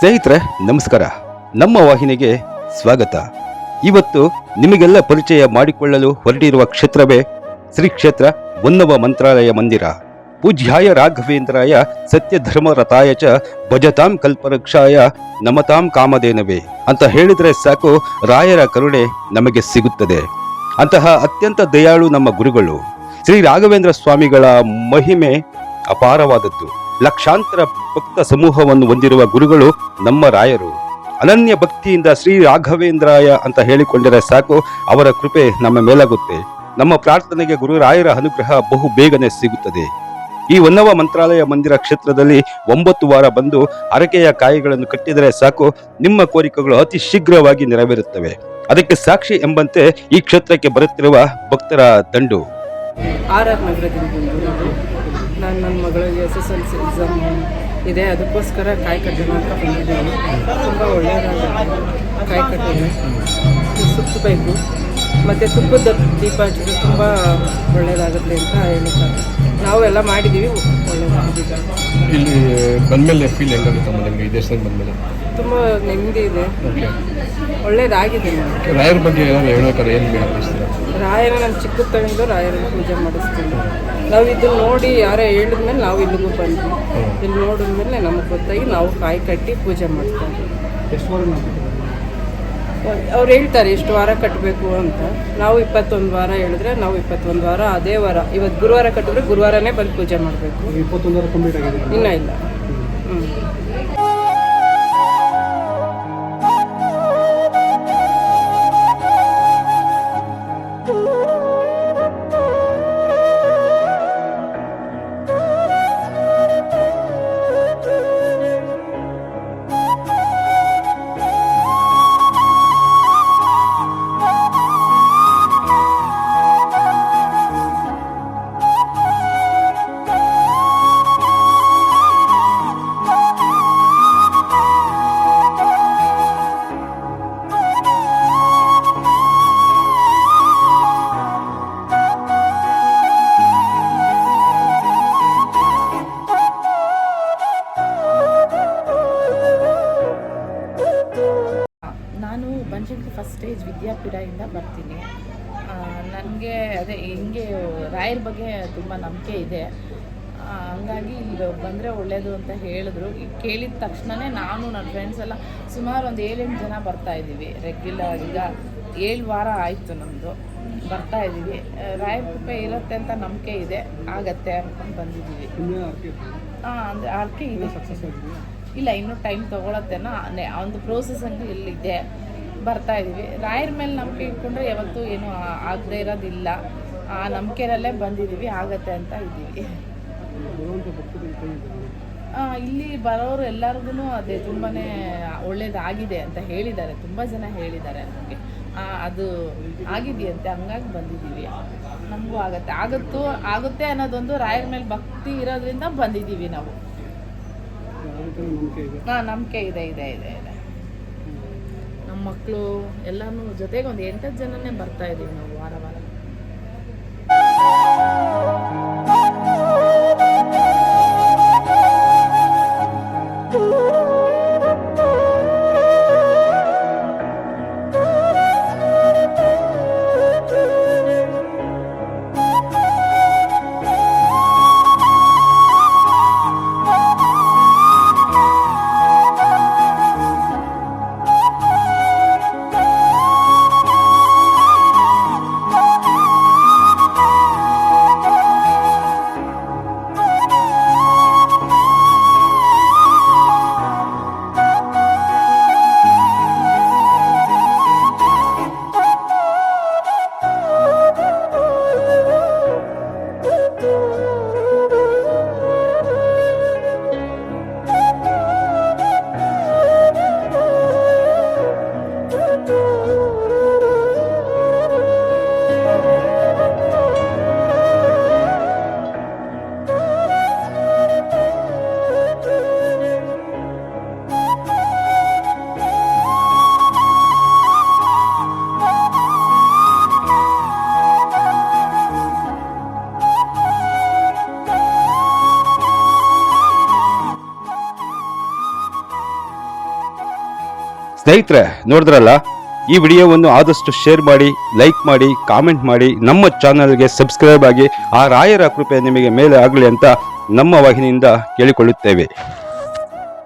ಸ್ನೇಹಿತರೆ, ನಮಸ್ಕಾರ. ನಮ್ಮ ವಾಹಿನಿಗೆ ಸ್ವಾಗತ. ಇವತ್ತು ನಿಮಗೆಲ್ಲ ಪರಿಚಯ ಮಾಡಿಕೊಳ್ಳಲು ಹೊರಟಿರುವ ಕ್ಷೇತ್ರವೇ ಶ್ರೀ ಕ್ಷೇತ್ರ ಬನ್ನವ ಮಂತ್ರಾಲಯ ಮಂದಿರ. ಪೂಜ್ಯಾಯ ರಾಘವೇಂದ್ರಾಯ ಸತ್ಯಧರ್ಮರಥಾಯ ಚ ಭಜತಾಂ ಕಲ್ಪವೃಕ್ಷಾಯ ನಮತಾಂ ಕಾಮಧೇನವೇ. ಅಂತ ಹೇಳಿದರೆ ಸಾಕು, ರಾಯರ ಕರುಣೆ ನಮಗೆ ಸಿಗುತ್ತದೆ. ಅಂತಹ ಅತ್ಯಂತ ದಯಾಳು ನಮ್ಮ ಗುರುಗಳು ಶ್ರೀ ರಾಘವೇಂದ್ರ ಸ್ವಾಮಿಗಳ ಮಹಿಮೆ ಅಪಾರವಾದದ್ದು. ಲಕ್ಷಾಂತರ ಭಕ್ತ ಸಮೂಹವನ್ನು ಹೊಂದಿರುವ ಗುರುಗಳು ನಮ್ಮ ರಾಯರು. ಅನನ್ಯ ಭಕ್ತಿಯಿಂದ ಶ್ರೀ ರಾಘವೇಂದ್ರಾಯ ಅಂತ ಹೇಳಿಕೊಂಡರೆ ಸಾಕು, ಅವರ ಕೃಪೆ ನಮ್ಮ ಮೇಲಾಗುತ್ತೆ. ನಮ್ಮ ಪ್ರಾರ್ಥನೆಗೆ ಗುರು ರಾಯರ ಅನುಗ್ರಹ ಬಹು ಬೇಗನೆ ಸಿಗುತ್ತದೆ. ಈ ಹೊನ್ನವ ಮಂತ್ರಾಲಯ ಮಂದಿರ ಕ್ಷೇತ್ರದಲ್ಲಿ ಒಂಬತ್ತು ವಾರ ಬಂದು ಅರಕೆಯ ಕಾಯಿಗಳನ್ನು ಕಟ್ಟಿದರೆ ಸಾಕು, ನಿಮ್ಮ ಕೋರಿಕೆಗಳು ಅತಿ ಶೀಘ್ರವಾಗಿ ನೆರವೇರುತ್ತವೆ. ಅದಕ್ಕೆ ಸಾಕ್ಷಿ ಎಂಬಂತೆ ಈ ಕ್ಷೇತ್ರಕ್ಕೆ ಬರುತ್ತಿರುವ ಭಕ್ತರ ದಂಡು. ಆರ್ ಆರ್ ನಗರದಿಂದ ನಾನು ನನ್ನ ಮಗಳಿಗೆ S S L C exam ಇದೆ. ಅದಕ್ಕೋಸ್ಕರ ಕಾಯಿ ಕಟ್ಟೋಣ ಅಂತ ಬಂದಿದ್ದೀನಿ ತುಂಬ ಒಳ್ಳೆಯದಾಗುತ್ತೆ ಕಾಯಿ ಕಟ್ಟಿದ್ರೆ ಸುತ್ತಬೇಕು ಮತ್ತು ತುಪ್ಪದ ದೀಪ ಹಚ್ಚಿದ್ರೆ ತುಂಬ ಒಳ್ಳೆಯದಾಗುತ್ತೆ ಅಂತ ಹೇಳಿದ್ದಾರೆ ನಾವು ಎಲ್ಲ ಮಾಡಿದ್ದೀವಿ. ಇಲ್ಲಿ ಬಂದಮೇಲೆ ಫೀಲ್ ಹೆಂಗಾಗುತ್ತಮ್ಮ ನಿಮಗೆ? ಈ ದೇಶದಲ್ಲಿ ಬಂದಮೇಲೆ? ತುಂಬ ನೆಮ್ಮದಿ ಇದೆ. ಒಳ್ಳೇದಾಗಿದೆ. ರಾಯರ ಬಗ್ಗೆ ಏನಾದ್ರು ಹೇಳೋಕ್ಕಾರೆ ಏನು ಬಯಸ್ತೀರಾ ರಾಯರ ನಮ್ಮ ಚಿಕ್ಕ ತಗೊಂಡು ರಾಯರನ್ನ ಪೂಜೆ ಮಾಡಿಸ್ತೀನಿ. ನಾವು ಇದನ್ನ ನೋಡಿ ಯಾರೋ ಹೇಳಿದ್ಮೇಲೆ ನಾವು ಇಲ್ಲಿಗೂ ಬಂದ್ವಿ. ಇಲ್ಲಿ ನೋಡಿದ್ಮೇಲೆ ನಮಗೆ ಗೊತ್ತಾಗಿ ನಾವು ಕಾಯಿ ಕಟ್ಟಿ ಪೂಜೆ ಮಾಡ್ತೀವಿ ಅವ್ರು ಹೇಳ್ತಾರೆ ಎಷ್ಟು ವಾರ ಕಟ್ಟಬೇಕು ಅಂತ. ನಾವು ಇಪ್ಪತ್ತೊಂದು ವಾರ ಹೇಳಿದ್ರೆ ನಾವು ಇಪ್ಪತ್ತೊಂದು ವಾರ ಅದೇ ವಾರ ಇವತ್ತು ಗುರುವಾರ ಕಟ್ಟಿದ್ರೆ ಗುರುವಾರನೇ ಬಂದು ಪೂಜೆ ಮಾಡಬೇಕು. ಇಪ್ಪತ್ತೊಂದು ವಾರ ಕಂಪ್ಲೀಟ್ ಆಗಿದೆ. ಇನ್ನೂ ಇಲ್ಲ. ಹ್ಞೂ ಫಸ್ಟ್ ಸ್ಟೇಜ್ ವಿದ್ಯಾಪೀಠದಿಂದ ಬರ್ತೀನಿ. ನನಗೆ ಅದೇ ಹಿಂಗೆ ರಾಯರ ಬಗ್ಗೆ ತುಂಬ ನಂಬಿಕೆ ಇದೆ. ಹಂಗಾಗಿ ಇಲ್ಲಿ ಬಂದರೆ ಒಳ್ಳೆಯದು ಅಂತ ಹೇಳಿದ್ರು. ಈಗ ಕೇಳಿದ ತಕ್ಷಣವೇ ನಾನು ನನ್ನ ಫ್ರೆಂಡ್ಸ್ ಎಲ್ಲ ಸುಮಾರು ಒಂದು ಏಳೆಂಟು ಜನ ಬರ್ತಾ ಇದ್ದೀವಿ ರೆಗ್ಯುಲರ್ ಈಗ. ಏಳು ವಾರ ಆಯಿತು ನಮ್ಮದು ಬರ್ತಾ ಇದ್ದೀವಿ. ರಾಯರ ಕೃಪೆ ಇರುತ್ತೆ ಅಂತ ನಂಬಿಕೆ ಇದೆ. ಆಗತ್ತೆ ಅಂದ್ಕೊಂಡು ಬಂದಿದ್ದೀವಿ. ಹಾಂ ಅಂದರೆ ಆರ್ಕೆ ಇದೆ. ಇಲ್ಲ ಇನ್ನೂ ಟೈಮ್ ತೊಗೊಳತ್ತೇನೋ. ಒಂದು ಪ್ರೋಸೆಸ್ ಹಂಗೆ ಇಲ್ಲಿದೆ ಬರ್ತಾ ಇದ್ದೀವಿ. ರಾಯರ ಮೇಲೆ ನಂಬಿಕೆ ಇಟ್ಕೊಂಡ್ರೆ ಯಾವತ್ತೂ ಏನು ಆಗದೇ ಇರೋದಿಲ್ಲ. ಆ ನಂಬಿಕೆನಲ್ಲೇ ಬಂದಿದ್ದೀವಿ ಆಗತ್ತೆ ಅಂತ ಇದ್ದೀವಿ. ಇಲ್ಲಿ ಬರೋರು ಎಲ್ಲರಿಗೂ ಅದೇ ತುಂಬಾ ಒಳ್ಳೇದಾಗಿದೆ ಅಂತ ಹೇಳಿದ್ದಾರೆ. ತುಂಬ ಜನ ಹೇಳಿದ್ದಾರೆ ನಮಗೆ. ಅದು ಆಗಿದೆಯಂತೆ ಹಂಗಾಗಿ ಬಂದಿದ್ದೀವಿ. ನಮಗೂ ಆಗತ್ತೆ. ಆಗುತ್ತೋ ಆಗುತ್ತೆ ಅನ್ನೋದೊಂದು ರಾಯರ ಮೇಲೆ ಭಕ್ತಿ ಇರೋದ್ರಿಂದ ಬಂದಿದ್ದೀವಿ ನಾವು. ಹಾಂ ನಂಬಿಕೆ ಇದೆ ಇದೆ ಇದೆ ಇದೆ. ಮಕ್ಕಳು ಎಲ್ಲನೂ ಜೊತೆಗೆ ಒಂದು ಎಂಟತ್ತು ಜನನೇ ಬರ್ತಾ ಇದ್ದೀವಿ ನಾವು ವಾರ ವಾರ. ಸ್ನೇಹಿತರೆ, ನೋಡಿದ್ರಲ್ಲ? ಈ ವಿಡಿಯೋವನ್ನು ಆದಷ್ಟು ಶೇರ್ ಮಾಡಿ, ಲೈಕ್ ಮಾಡಿ, ಕಾಮೆಂಟ್ ಮಾಡಿ, ನಮ್ಮ ಚಾನಲ್ಗೆ ಸಬ್ಸ್ಕ್ರೈಬ್ ಆಗಿ, ಆ ರಾಯರ ಕೃಪೆ ನಿಮಗೆ ಮೇಲೆ ಆಗಲಿ ಅಂತ ನಮ್ಮ ವಾಹಿನಿಯಿಂದ ಕೇಳಿಕೊಳ್ಳುತ್ತೇವೆ.